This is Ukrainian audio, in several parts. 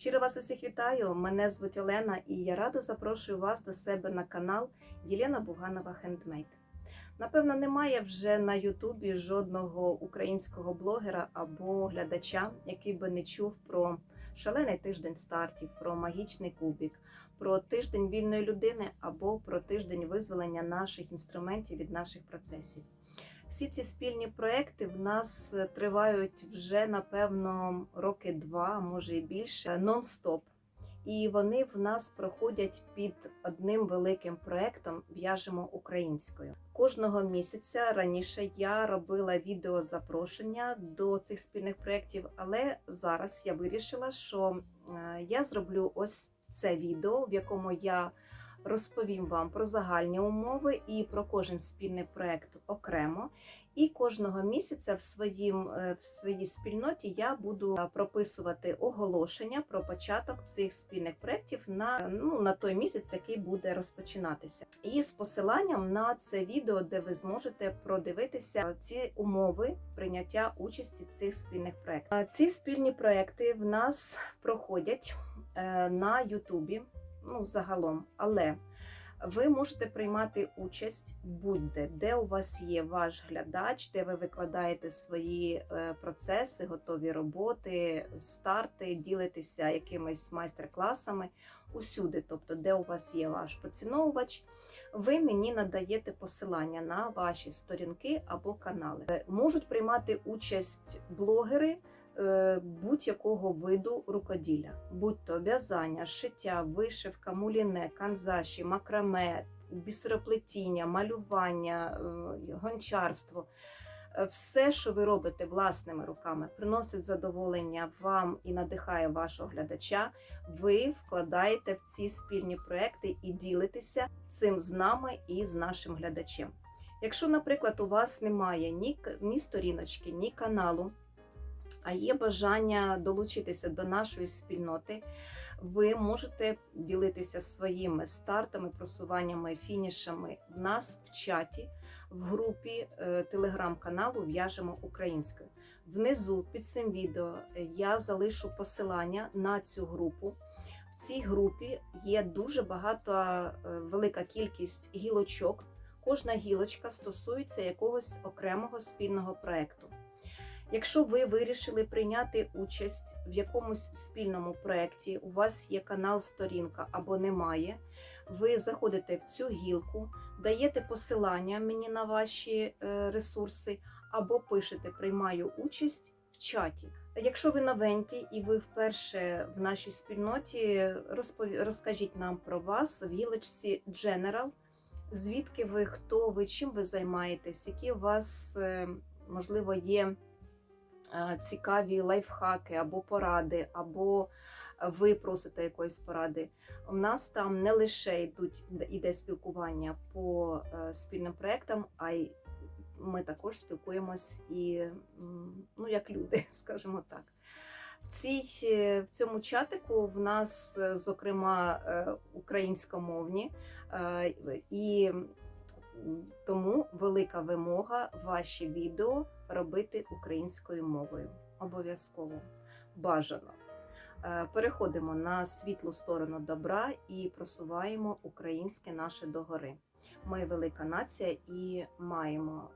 Щиро вас усіх вітаю. Мене звуть Олена, і я радо запрошую вас до себе на канал Єлена Буганова Хендмейд. Напевно, немає вже на Ютубі жодного українського блогера або глядача, який би не чув про шалений тиждень стартів, про магічний кубік, про тиждень вільної людини або про тиждень визволення наших інструментів від наших процесів. Всі ці спільні проекти в нас е, тривають вже напевно роки два, може і більше, нон-стоп. І вони в нас проходять під одним великим проектом В'яжемо українською. Кожного місяця раніше я робила відео запрошення до цих спільних проєктів, але зараз я вирішила, що е, я зроблю ось це відео, в якому я розповім вам про загальні умови і про кожен спільний проект окремо. І кожного місяця в своїм е, в своїй спільноті я буду е, прописувати оголошення про початок цих спільних проєктів на ну на той місяць, який буде розпочинатися, і з посиланням на це відео, де ви зможете продивитися ці умови прийняття участі в цих спільних проєктах. Ці спільні проекти в нас проходять е, на Ютубі ну, загалом. Але ви можете приймати участь будь-де, де у вас є ваш глядач, де ви викладаєте свої е, процеси, готові роботи, старти, ділитеся якимись майстер-класами усюди, тобто, де у вас є ваш поціновувач. Ви мені надаєте посилання на ваші сторінки або канали. Е, Можуть приймати участь блогери будь-якого виду рукоділля, будь-то в'язання, шиття, вишивка, муліне, канзаші, макраме, бісероплетіння, малювання, е, гончарство. Е, Все, що ви робите власними руками, приносить задоволення вам і надихає вашого глядача. Ви вкладаєте в ці спільні проекти і ділитеся цим з нами і з нашим глядачем. Якщо, наприклад, у вас немає ні, ні сторіночки, ні каналу, а є бажання долучитися до нашої спільноти, ви можете ділитися своїми стартами, просуваннями, фінішами в нас в чаті, в групі е, телеграм-каналу В'яжемо українською. Внизу під цим відео е, я залишу посилання на цю групу. В цій групі є дуже багато е, велика кількість гілочок. Кожна гілочка стосується якогось окремого спільного проекту. Якщо ви вирішили прийняти участь в якомусь спільному проєкті, у вас є канал сторінка або немає, ви заходите в цю гілку, даєте посилання мені на ваші е, ресурси, або пишете Приймаю участь в чаті. Якщо ви новенький і ви вперше в нашій спільноті, розкажіть нам про вас в гілочці General, звідки ви, хто ви, чим ви займаєтесь, які у вас, е, можливо, є цікаві лайфхаки або поради, або ви просите якоїсь поради. У нас там не лише йдуть іде спілкування по е, спільним проектам, а й ми також спілкуємось і ну, як люди, скажімо так. В, цій, е, в цьому чатику в нас, е, зокрема, е, українськомовні, е, і тому велика вимога ваші відео робити українською мовою. Обов'язково бажано. Е, Переходимо на світлу сторону добра і просуваємо українське наше догори. Ми велика нація і маємо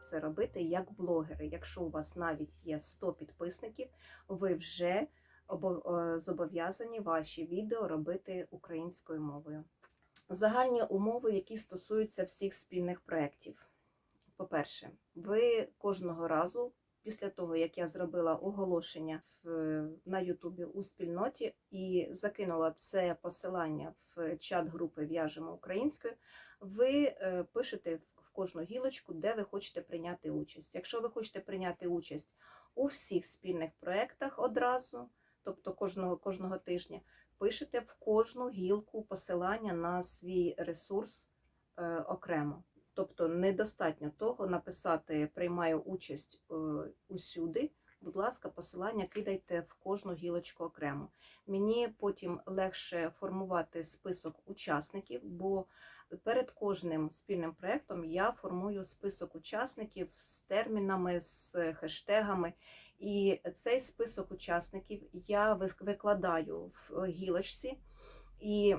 це робити як блогери. Якщо у вас навіть є 100 підписників, ви вже е, зобов'язані ваші відео робити українською мовою. Загальні умови, які стосуються всіх спільних проєктів. По-перше, ви кожного разу, після того, як я зробила оголошення на Ютубі у спільноті і закинула це посилання в чат групи В'яжемо українською, ви е, пишете в в кожну гілочку, де ви хочете прийняти участь. Якщо ви хочете прийняти участь у всіх спільних проєктах одразу, тобто кожного, кожного тижня, пишете в кожну гілку посилання на свій ресурс е, окремо. Тобто недостатньо того написати приймаю участь е, усюди, будь ласка, посилання кидайте в кожну гілочку окремо. Мені потім легше формувати список учасників, бо перед кожним спільним проєктом я формую список учасників з термінами, з хештегами. І цей список учасників я викладаю в гілочці. І,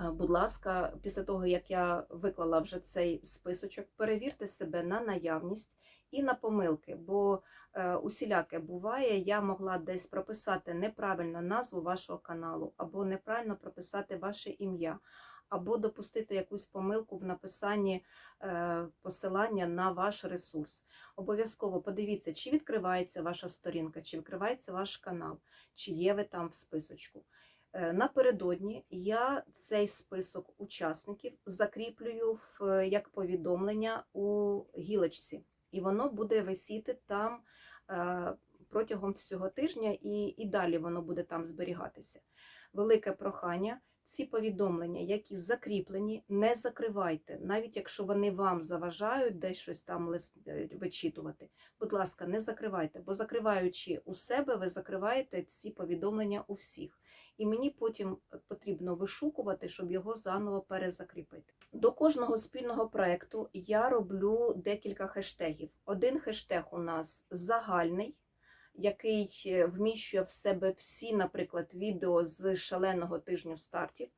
е, будь ласка, після того, як я виклала вже цей списочок, перевірте себе на наявність і на помилки, бо е, усіляке буває, я могла десь прописати неправильно назву вашого каналу, або неправильно прописати ваше ім'я, або допустити якусь помилку в написанні е, посилання на ваш ресурс. Обов'язково подивіться, чи відкривається ваша сторінка, чи відкривається ваш канал, чи є ви там в списочку. Е, Напередодні я цей список учасників закріплюю в, як повідомлення у гілочці, і воно буде висіти там е, протягом всього тижня, і, і далі воно буде там зберігатися. Велике прохання. Ці повідомлення, які закріплені, не закривайте, навіть якщо вони вам заважають десь щось там е, вичитувати. Будь ласка, не закривайте, бо закриваючи у себе, ви закриваєте ці повідомлення у всіх. І мені потім потрібно вишукувати, щоб його заново перезакріпити. До кожного спільного проекту я роблю декілька хештегів. Один хештег у нас загальний, який е, вміщує в себе всі, наприклад, відео з шаленого тижню стартів.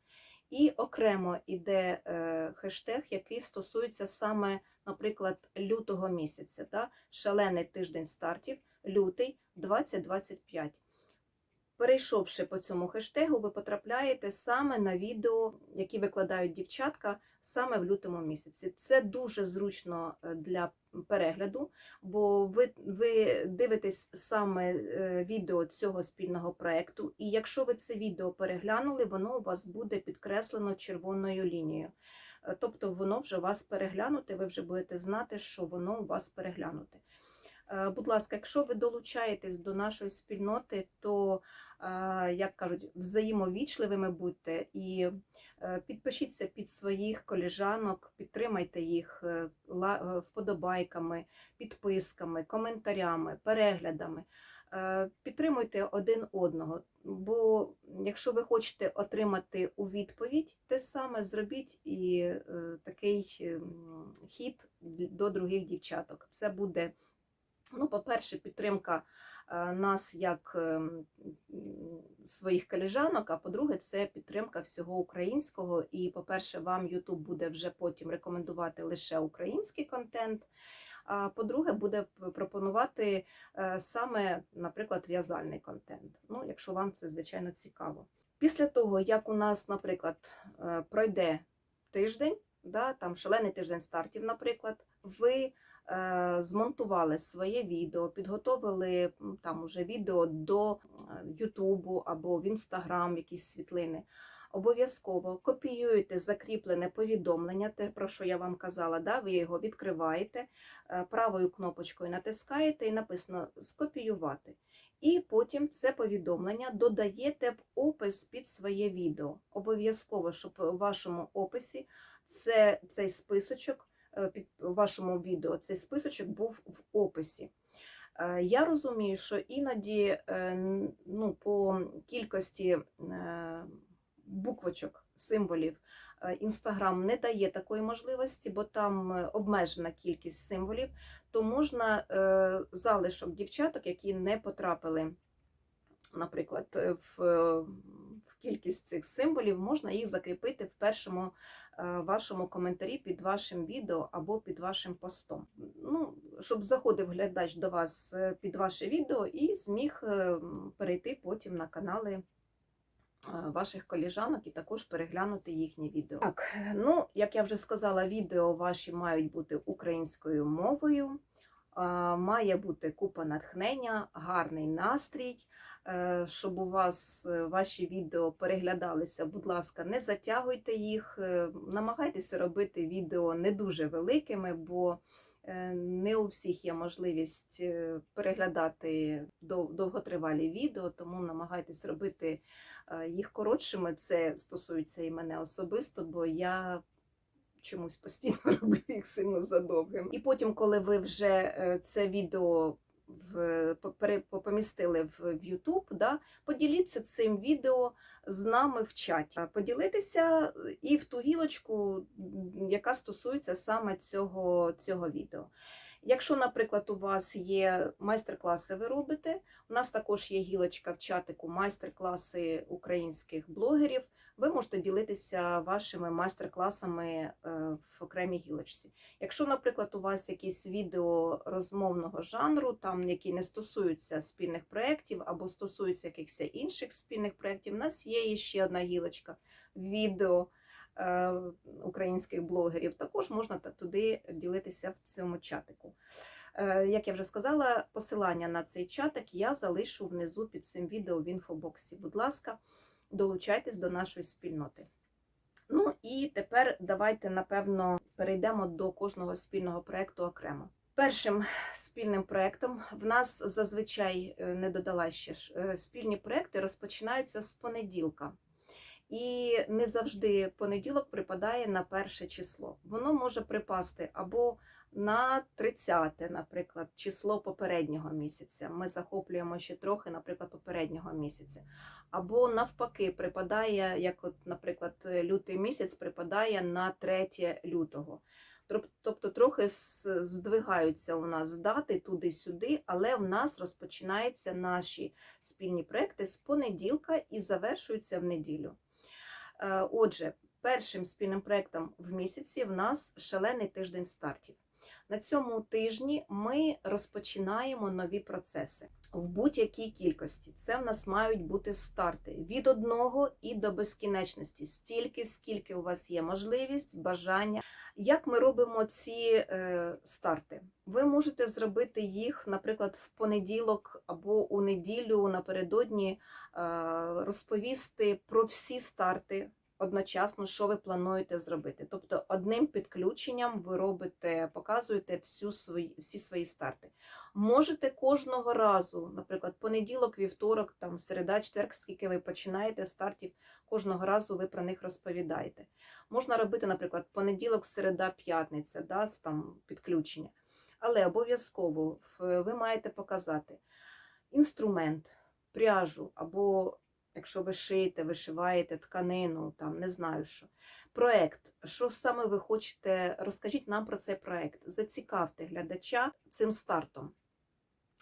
І окремо йде е, хештег, який стосується саме, наприклад, лютого місяця. Да? Шалений тиждень стартів, лютий 2025. Перейшовши по цьому хештегу, ви потрапляєте саме на відео, які викладають дівчатка саме в лютому місяці. Це дуже зручно е, для перегляду, бо ви, ви дивитесь саме е, відео цього спільного проекту, і якщо ви це відео переглянули, воно у вас буде підкреслено червоною лінією. Е, Тобто воно вже вас переглянуте, ви вже будете знати, що воно у вас переглянуте. Е, Будь ласка, якщо ви долучаєтесь до нашої спільноти, то, е, як кажуть, взаємовічливими будьте і е, підпишіться під своїх коліжанок, підтримайте їх вподобайками, підписками, коментарями, переглядами. Підтримуйте один одного, бо якщо ви хочете отримати у відповідь те саме, зробіть і такий ем, хід до других дівчаток. Це буде Ну, по-перше, підтримка е, нас як ем, своїх колежанок, а по-друге, це підтримка всього українського. І, по-перше, вам YouTube буде вже потім рекомендувати лише український контент. А по-друге, буде пропонувати е, саме, наприклад, в'язальний контент. Ну, якщо вам це звичайно цікаво. Після того, як у нас, наприклад, е, пройде тиждень, да, там шалений тиждень стартів, наприклад, ви е, змонтували своє відео, підготовили там уже відео до е, Ютубу або в Інстаграм, якісь світлини. Обов'язково копіюєте закріплене повідомлення, те, про що я вам казала, да? ви його відкриваєте, е, правою кнопочкою натискаєте і написано скопіювати. І потім це повідомлення додаєте в опис під своє відео. Обов'язково, щоб у вашому описі це, цей списочок е, під вашому відео цей списочок був в описі. Е, Я розумію, що іноді е, ну, по кількості е, буквочок, символів Інстаграм не дає такої можливості, бо там е, обмежена кількість символів, то можна е, залишок дівчаток, які не потрапили, наприклад, е, е, в кількість цих символів, можна їх закріпити в першому е, вашому коментарі під вашим відео або під вашим постом. Ну, щоб заходив глядач до вас е, під ваше відео і зміг е, перейти потім на канали ваших коліжанок і також переглянути їхні відео. Так, ну як я вже сказала, відео ваші мають бути українською мовою. Має бути купа натхнення, гарний настрій, е, щоб у вас е, ваші відео переглядалися. Будь ласка, не затягуйте їх, е, намагайтеся робити відео не дуже великими, бо не у всіх є можливість переглядати довготривалі відео, тому намагайтесь робити їх коротшими. Це стосується і мене особисто, бо я чомусь постійно роблю їх сильно задовгим. І потім, коли ви вже е, це відео в помістили в, YouTube, да, поділіться цим відео з нами в чаті. Поділитися і в ту гілочку, яка стосується саме цього, цього відео. Якщо, наприклад, у вас є майстер-класи, ви робите, у нас також є гілочка в чатику майстер-класи українських блогерів. Ви можете ділитися вашими майстер-класами е, в окремій гілочці. Якщо, наприклад, у вас якісь відео розмовного жанру, там які не стосуються спільних проєктів або стосуються якихось інших спільних проєктів, у нас є ще одна гілочка відео е, українських блогерів. Також можна туди ділитися в цьому чатику. Е, Як я вже сказала, посилання на цей чатик я залишу внизу під цим відео в інфобоксі. Будь ласка, долучайтесь до нашої спільноти. Ну і тепер давайте, напевно, перейдемо до кожного спільного проєкту окремо. Першим спільним проєктом в нас зазвичай е, не додала ще ж е, спільні проєкти розпочинаються з понеділка. І не завжди понеділок припадає на перше число. Воно може припасти або на 30, наприклад, число попереднього місяця. Ми захоплюємо ще трохи, наприклад, попереднього місяця. Або навпаки, припадає, як, от, наприклад, лютий місяць припадає на 3 лютого. Тобто трохи здвигаються у нас дати туди-сюди, але в нас розпочинаються наші спільні проекти з понеділка і завершуються в неділю. Е, Отже, першим спільним проектом в місяці в нас шалений тиждень стартів. На цьому тижні ми розпочинаємо нові процеси в будь-якій кількості. Це в нас мають бути старти від одного і до безкінечності, стільки, скільки у вас є можливість, бажання. Як ми робимо ці е, старти? Ви можете зробити їх, наприклад, в понеділок або у неділю напередодні е, розповісти про всі старти одночасно, що ви плануєте зробити. Тобто одним підключенням ви робите, показуєте всю свої, всі свої старти. Можете кожного разу, наприклад, понеділок, вівторок, там, середа, четверг, скільки ви починаєте стартів, кожного разу ви про них розповідаєте. Можна робити, наприклад, понеділок, середа, п'ятниця, да, там підключення. Але обов'язково ви маєте показати інструмент, пряжу або якщо ви шиєте, вишиваєте тканину, там не знаю що. Проект, що саме ви хочете, розкажіть нам про цей проект. Зацікавте глядача цим стартом.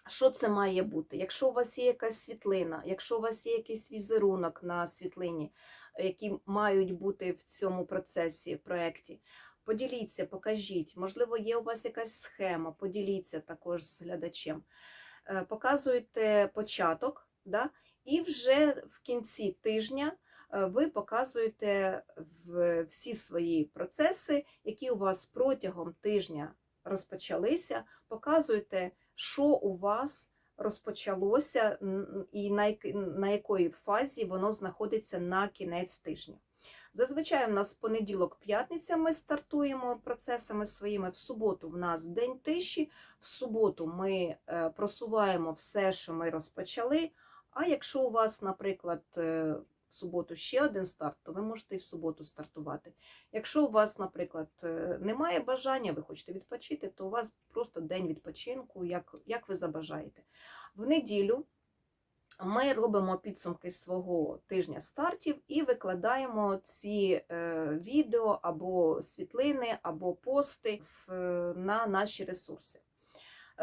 Що це має бути? Якщо у вас є якась світлина, якщо у вас є якийсь візерунок на світлині, які мають бути в цьому процесі, проєкті, поділіться, покажіть. Можливо, є у вас якась схема, поділіться також з глядачем. Е, Показуєте початок, да? І вже в кінці тижня е, ви показуєте всі свої процеси, які у вас протягом тижня розпочалися, показуєте, що у вас розпочалося і на, якої фазі воно знаходиться на кінець тижня. Зазвичай в нас понеділок-п'ятниця ми стартуємо процесами своїми. В суботу в нас день тиші, в суботу ми е, просуваємо все, що ми розпочали. А якщо у вас, наприклад, е, в суботу ще один старт, то ви можете і в суботу стартувати. Якщо у вас, наприклад, е, немає бажання, ви хочете відпочити, то у вас просто день відпочинку, як, як ви забажаєте. В неділю ми робимо підсумки свого тижня стартів і викладаємо ці е, відео або світлини, або пости на наші ресурси.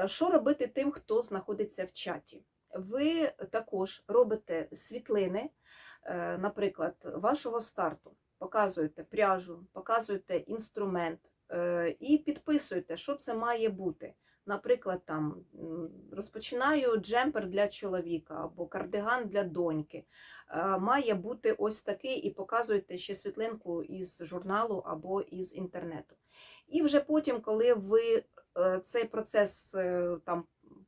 Що робити тим, хто знаходиться в чаті? Ви також робите світлини, е, наприклад, вашого старту, показуєте пряжу, показуєте інструмент е, і підписуєте, що це має бути. Наприклад, там розпочинаю джемпер для чоловіка або кардиган для доньки. Е, Має бути ось такий, і показуєте ще світлинку із журналу або із інтернету. І вже потім, коли ви цей процес там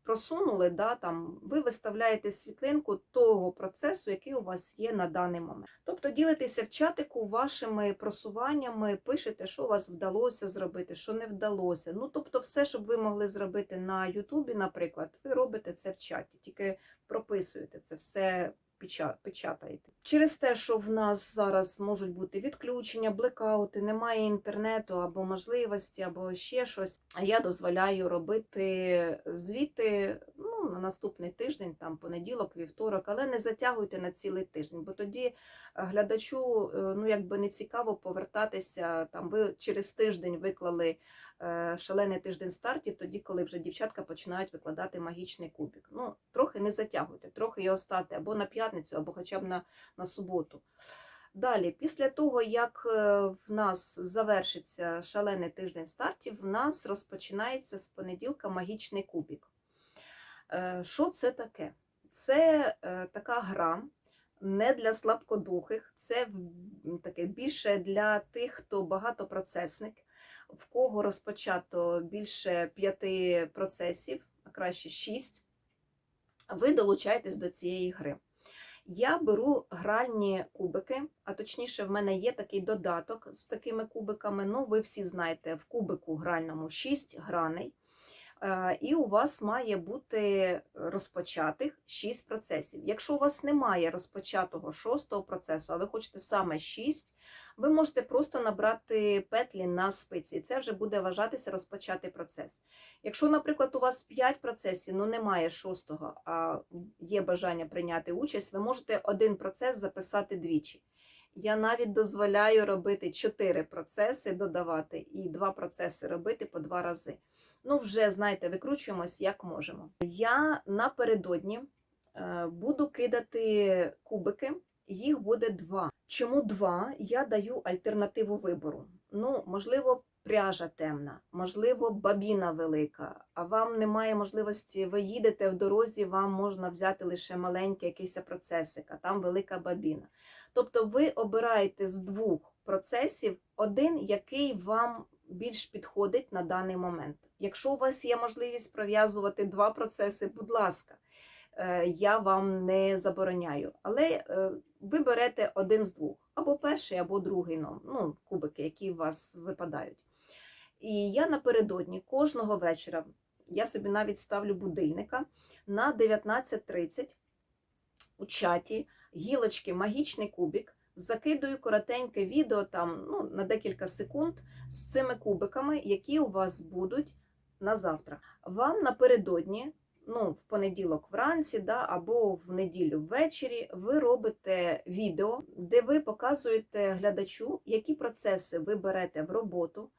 просунули, да, там, ви виставляєте світлинку того процесу, який у вас є на даний момент. Тобто ділитеся в чатику вашими просуваннями, пишете, що у вас вдалося зробити, що не вдалося. Ну, тобто, все, щоб ви могли зробити на Ютубі, наприклад, ви робите це в чаті, тільки прописуєте це все печатаєте. Через те, що в нас зараз можуть бути відключення, блекаути, немає інтернету або можливості, або ще щось. Я дозволяю робити звіти ну, на наступний тиждень, там понеділок, вівторок, але не затягуйте на цілий тиждень, бо тоді е, глядачу е, ну якби не цікаво повертатися. Там ви через тиждень виклали е, шалений тиждень стартів, тоді, коли вже дівчатка починають викладати магічний кубик. Ну, трохи не затягуйте, трохи його ставте або на п'ятницю, або хоча б на, на суботу. Далі, після того, як в нас завершиться шалений тиждень стартів, в нас розпочинається з понеділка магічний кубик. Е, Що це таке? Це е, така гра не для слабкодухих, це таке більше для тих, хто багатопроцесник, в кого розпочато більше п'яти процесів, а краще шість. Ви долучаєтесь до цієї гри. Я беру гральні кубики, а точніше, в мене є такий додаток з такими кубиками. Ну, ви всі знаєте, в кубику гральному 6 граней. Е, І у вас має бути розпочатих 6 процесів. Якщо у вас немає розпочатого шостого процесу, а ви хочете саме 6, ви можете просто набрати петлі на спиці. Це вже буде вважатися розпочатий процес. Якщо, наприклад, у вас 5 процесів, ну немає шостого, а є бажання прийняти участь, ви можете один процес записати двічі. Я навіть дозволяю робити 4 процеси, додавати, і 2 процеси робити по 2 рази. Ну, вже, знаєте, викручуємось як можемо. Я напередодні е, буду кидати кубики, їх буде два. Чому два? Я даю альтернативу вибору. Ну, можливо, пряжа темна, можливо, бабіна велика, а вам немає можливості, ви їдете в дорозі, вам можна взяти лише маленький якийсь процесик, а там велика бабіна. Тобто ви обираєте з двох процесів один, який вам більш підходить на даний момент. Якщо у вас є можливість пров'язувати два процеси, будь ласка, е, я вам не забороняю. Але е, ви берете один з двох, або перший, або другий ном- ну, кубики, які у вас випадають. І я напередодні кожного вечора, я собі навіть ставлю будильника на 19.30 у чаті гілочки магічний кубик. Закидую коротеньке відео там ну, на декілька секунд з цими кубиками, які у вас будуть на завтра. Вам напередодні, ну, в понеділок вранці, да, або в неділю ввечері, ви робите відео, де ви показуєте глядачу, які процеси ви берете в роботу.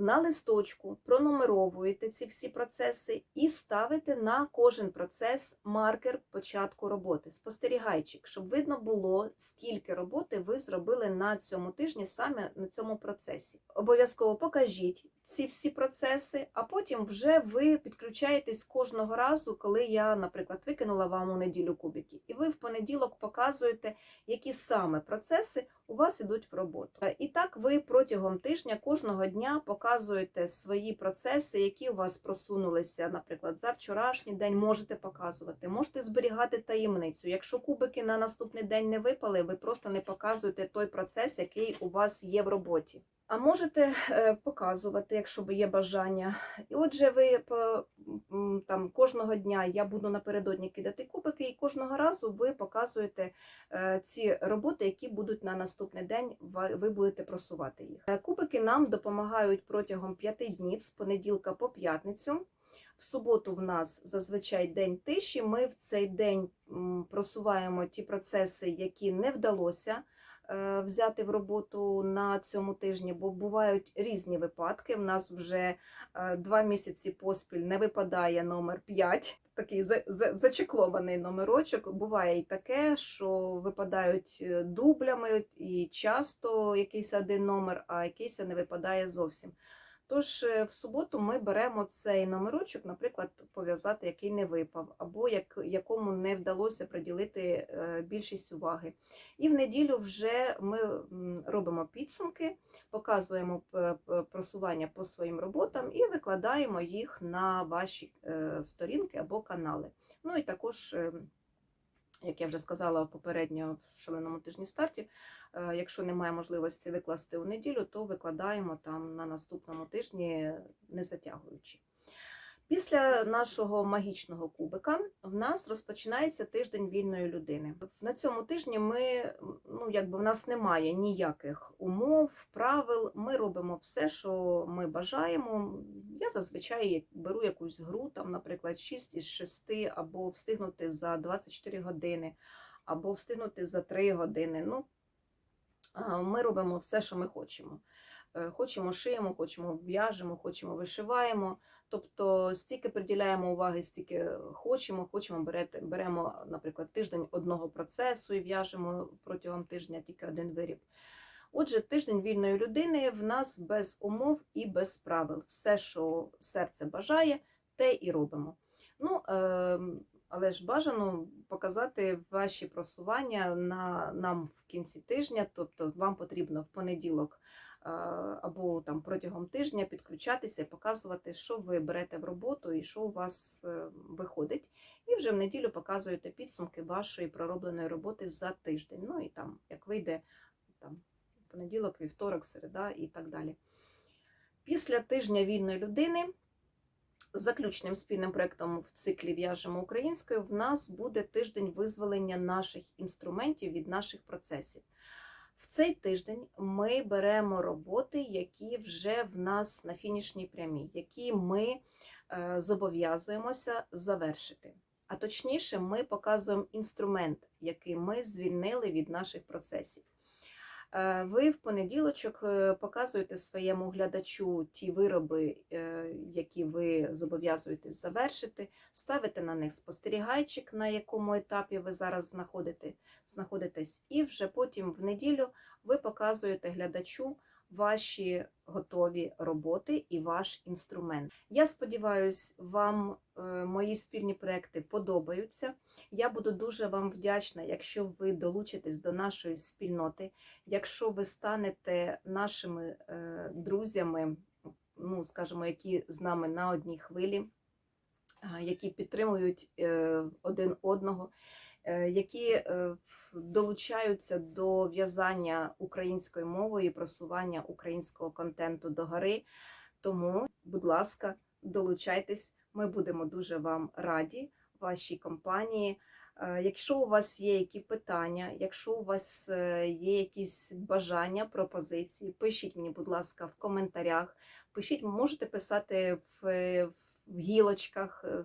На листочку пронумеровуєте ці всі процеси і ставите на кожен процес маркер початку роботи, спостерігайчик, щоб видно було, скільки роботи ви зробили на цьому тижні саме на цьому процесі. Обов'язково покажіть ці всі процеси, а потім вже ви підключаєтесь кожного разу, коли я, наприклад, викинула вам у неділю кубики, і ви в понеділок показуєте, які саме процеси у вас ідуть в роботу. І так ви протягом тижня кожного дня показуєте свої процеси, які у вас просунулися, наприклад, за вчорашній день можете показувати, можете зберігати таємницю. Якщо кубики на наступний день не випали, ви просто не показуєте той процес, який у вас є в роботі. А можете е, показувати, якщо є бажання. І отже, ви там кожного дня я буду напередодні кидати кубики, і кожного разу ви показуєте е, ці роботи, які будуть на наступний день. Ви будете просувати їх. Е, Кубики нам допомагають протягом п'яти днів з понеділка по п'ятницю. В суботу в нас зазвичай день тиші. Ми в цей день просуваємо ті процеси, які не вдалося взяти в роботу на цьому тижні, бо бувають різні випадки. В нас вже е, два місяці поспіль не випадає номер 5, такий за- за- зачеклований номерочок. Буває і таке, що випадають е, дублями, і часто якийсь один номер, а якийсь не випадає зовсім. Тож е, в суботу ми беремо цей номерочок, наприклад, пов'язати, який не випав, або як, якому не вдалося приділити е, більшість уваги. І в неділю вже ми робимо підсумки, показуємо п- просування по своїм роботам і викладаємо їх на ваші е, сторінки або канали. Ну і також. Як я вже сказала попередньо в шаленому тижні стартів, е, якщо немає можливості викласти у неділю, то викладаємо там на наступному тижні, не затягуючи. Після нашого магічного кубика в нас розпочинається тиждень вільної людини. На цьому тижні ми ну якби в нас немає ніяких умов, правил. Ми робимо все, що ми бажаємо. Я зазвичай беру якусь гру, там, наприклад, 6 із 6, або встигнути за 24 години, або встигнути за 3 години. Ну, ми робимо все, що ми хочемо. Е, Хочемо шиємо, хочемо в'яжемо, хочемо вишиваємо. Тобто стільки приділяємо уваги, стільки хочемо, хочемо берете, беремо, наприклад, тиждень одного процесу і в'яжемо протягом тижня тільки один виріб. Отже, тиждень вільної людини в нас без умов і без правил. Все, що серце бажає, те і робимо. Ну, е, але ж бажано показати ваші просування на, нам в кінці тижня, тобто вам потрібно в понеділок е, або там протягом тижня підключатися і показувати, що ви берете в роботу і що у вас е, виходить. І вже в неділю показуєте підсумки вашої проробленої роботи за тиждень. Ну і там, як вийде там, понеділок, вівторок, середа і так далі. Після тижня вільної людини заключним спільним проєктом в циклі В'яжемо українською в нас буде тиждень визволення наших інструментів від наших процесів. В цей тиждень ми беремо роботи, які вже в нас на фінішній прямій, які ми е, зобов'язуємося завершити. А точніше, ми показуємо інструмент, який ми звільнили від наших процесів. Е, Ви в понеділочок е, показуєте своєму глядачу ті вироби, е, які ви зобов'язуєтесь завершити, ставите на них спостерігайчик, на якому етапі ви зараз знаходите, знаходитесь, і вже потім в неділю ви показуєте глядачу ваші готові роботи і ваш інструмент. Я сподіваюся, вам е, мої спільні проекти подобаються. Я буду дуже вам вдячна, якщо ви долучитесь до нашої спільноти, якщо ви станете нашими е, друзями, ну скажімо, які з нами на одній хвилі, які підтримують е, один одного, які е, долучаються до в'язання українською мовою і просування українського контенту до гори. Тому, будь ласка, долучайтесь, ми будемо дуже вам раді, вашій компанії. Е, Якщо у вас є які питання, якщо у вас е, є якісь бажання, пропозиції, пишіть мені, будь ласка, в коментарях. Пишіть, можете писати в, е, в гілочках е,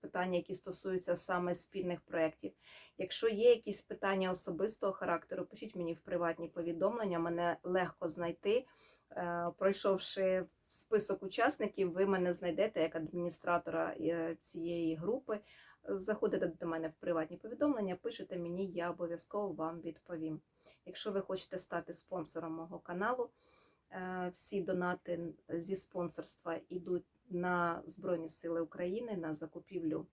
питання, які стосуються саме спільних проєктів. Якщо є якісь питання особистого характеру, пишіть мені в приватні повідомлення, мене легко знайти. Е, Пройшовши список учасників, ви мене знайдете як адміністратора е, цієї групи. Заходите до мене в приватні повідомлення, пишете мені, я обов'язково вам відповім. Якщо ви хочете стати спонсором мого каналу, всі донати зі спонсорства йдуть на Збройні Сили України, на закупівлю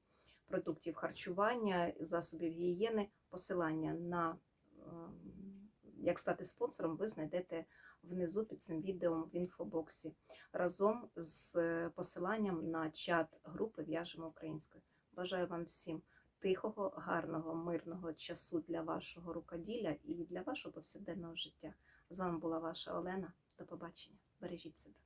продуктів харчування, засобів гігієни. Посилання на ем, як стати спонсором, ви знайдете внизу під цим відео в інфобоксі разом з е, посиланням на чат групи В'яжемо українською. Бажаю вам всім тихого, гарного, мирного часу для вашого рукоділля і для вашого повсякденного життя. З вами була ваша Олена. До побачення. Бережіть себе.